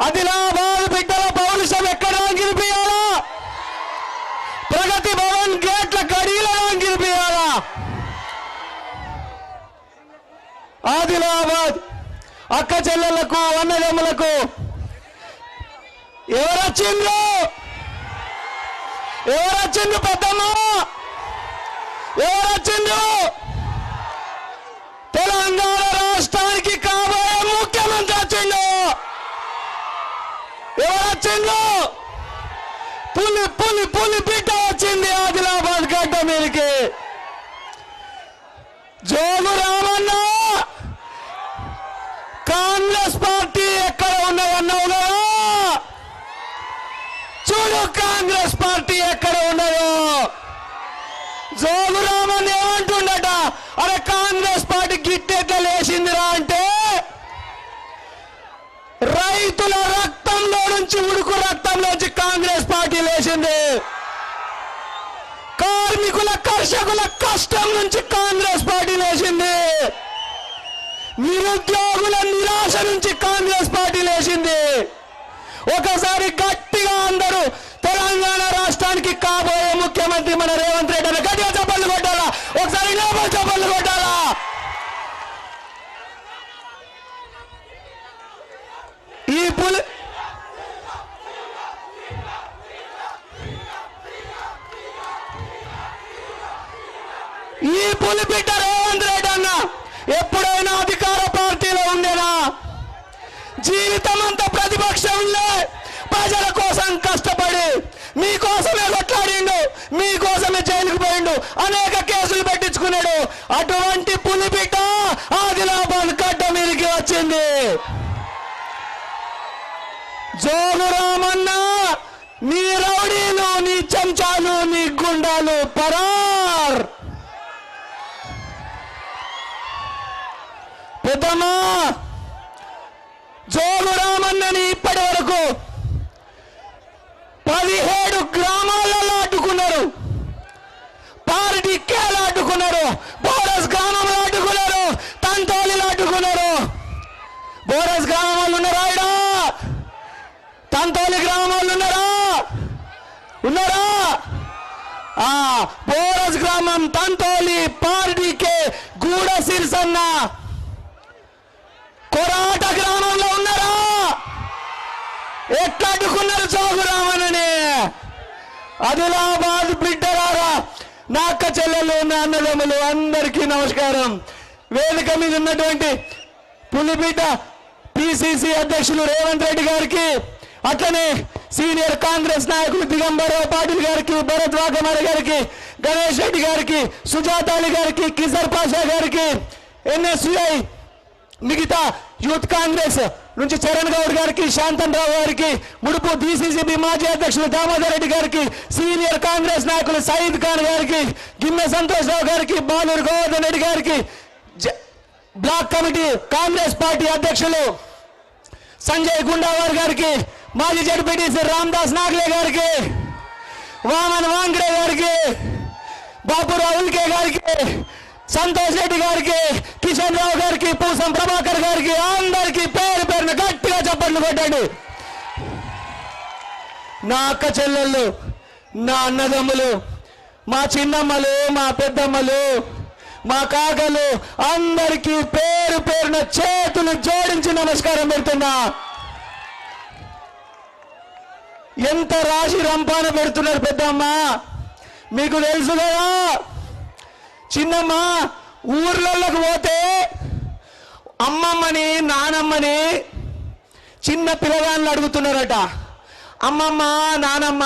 ఆదిలాబాద్ బిడ్డల పౌరుషం ఎక్కడ గిరిపియాలా ప్రగతి భవన్ గేట్ల గడిలో గిరిపియాలా ఆదిలాబాద్ అక్క చెల్లెళ్ళకు అన్నదమ్ములకు ఎవరొచ్చిండ్రు? ఎవరొచ్చిండ్రు పెద్దమ్మ? ఎవరొచ్చిండ్రు? తెలంగాణ రాష్ట్రానికి కాబోయే ముఖ్యమంత్రి వచ్చిండు ఎవరొచ్చిండ్రు పులి పులి పులి బిడ్డ వచ్చింది ఆదిలాబాద్ గడ్డ మీదకి. జోగు రామన్న! కాంగ్రెస్ పార్టీ ఎక్కడ ఉన్నదన్నావు కదా చూడు కాంగ్రెస్ పార్టీ ఎక్కడ ఉన్నదో! జోగు రామన్ ఏమంటుండట? అరే కాంగ్రెస్ పార్టీ గిట్టెట్లా లేచిందిరా అంటే రైతుల రక్తంలో నుంచి ఉడుకు రక్తంలోంచి కాంగ్రెస్ పార్టీ లేచింది కార్మికుల కర్షకుల కష్టం నుంచి కాంగ్రెస్ పార్టీ లేచింది. నిరుద్యోగుల నిరాశ నుంచి కాంగ్రెస్ పార్టీ లేచింది. ఒకసారి గట్టిగా అందరూ తెలంగాణ రాష్ట్రానికి కాబోయే ముఖ్యమంత్రి మన రేవంత్ రెడ్డి అని గట్టిగా చప్పట్లు కొట్టాలా? ఒకసారి లోపల చప్పట్లు కొట్టాలా? ఈ పులి ఈ పులిపిట్ట రేవంత్ రెడ్డి అన్న ఎప్పుడైనా అధికార పార్టీలో ఉండేనా? జీవితం అంతా ప్రతిపక్షంలో ప్రజల కోసం కష్టపడి మీకోసమే కొట్లాడిండు మీకోసమే జైలుకు పోయిండు అనేక కేసులు పెట్టించుకున్నాడు. అటువంటి పులిపిట్ట ఆదిలాబాద్ గడ్డ మీదకి వచ్చింది. జోగురామన్న నీ రౌడీలు నీ చెంచాలు ఉపమా జోగు రామన్నని ఇప్పటి వరకు పదిహేడు గ్రామాలలో అడ్డుకున్నారు పార్టీకేలు అడ్డుకున్నారు బోరస్ గ్రామంలో అడ్డుకున్నారు తంతోలిలో అడ్డుకున్నారు బోరస్ గ్రామం వాళ్ళు ఉన్నారా ఈడ? తంతోలి గ్రామం వాళ్ళు ఉన్నారా? ఉన్నారా? ఆ బోరస్ గ్రామం తంతోలి పార్టీకే గూడ సిరిసన్న. పోరాట గ్రామంలో ఉన్నారా? ఎట్లా అడ్డుకున్నారు చౌగురామనని ఆదిలాబాద్ బిడ్డలారా నా అక్క చెల్లెలు నా అన్నదమ్ములు అందరికీ నమస్కారం. వేదిక మీద ఉన్నటువంటి పులిబిడ్డ పిసిసి అధ్యక్షులు రేవంత్ రెడ్డి గారికి అట్లనే సీనియర్ కాంగ్రెస్ నాయకులు దిగంబరరావు పాటిల్ గారికి భరత్ వాకమారి గారికి గణేష్ రెడ్డి గారికి సుజాతాలి గారికి కిజర్ పాషా గారికి ఎన్ఎస్యుఐ మిగతా యూత్ కాంగ్రెస్ నుంచి చరణ్ గౌడ్ గారికి శాంతన్ రావు గారికి ముడుపు డిసిసిబి మాజీ అధ్యక్షులు దామోదర్ రెడ్డి గారికి సీనియర్ కాంగ్రెస్ నాయకులు సయీద్ ఖాన్ గారికి గిన్నె సంతోష్ రావు గారికి బాలూరు గోవర్ధన్ రెడ్డి గారికి బ్లాక్ కమిటీ కాంగ్రెస్ పార్టీ అధ్యక్షులు సంజయ్ గుండావార్ గారికి మాజీ జడ్పీటీసీ రామ్దాస్ నాగ్లే గారికి వామన్ వాంగ్డే గారికి బాపు రావుల్కే గారికి సంతోష్ రెడ్డి గారికి కిషన్ రావు గారికి పూసం ప్రభాకర్ గారికి అందరికి పేరు పేరున గట్టిగా చప్పట్లు కొట్టండి. నా అక్క చెల్లెళ్ళు నా అన్నదమ్ములు మా చిన్నమ్మలు మా పెద్దమ్మలు మా కాకలు అందరికీ పేరు పేరున చేతులు జోడించి నమస్కారం పెడుతున్నా. ఎంత రాశి రంపాన పెడుతున్నారు పెద్దమ్మ? మీకు తెలుసు కదా? చిన్నమ్మ ఊర్లలోకి పోతే అమ్మమ్మని నానమ్మని చిన్న పిల్లగాళ్ళు అడుగుతున్నారట. అమ్మమ్మ నానమ్మ.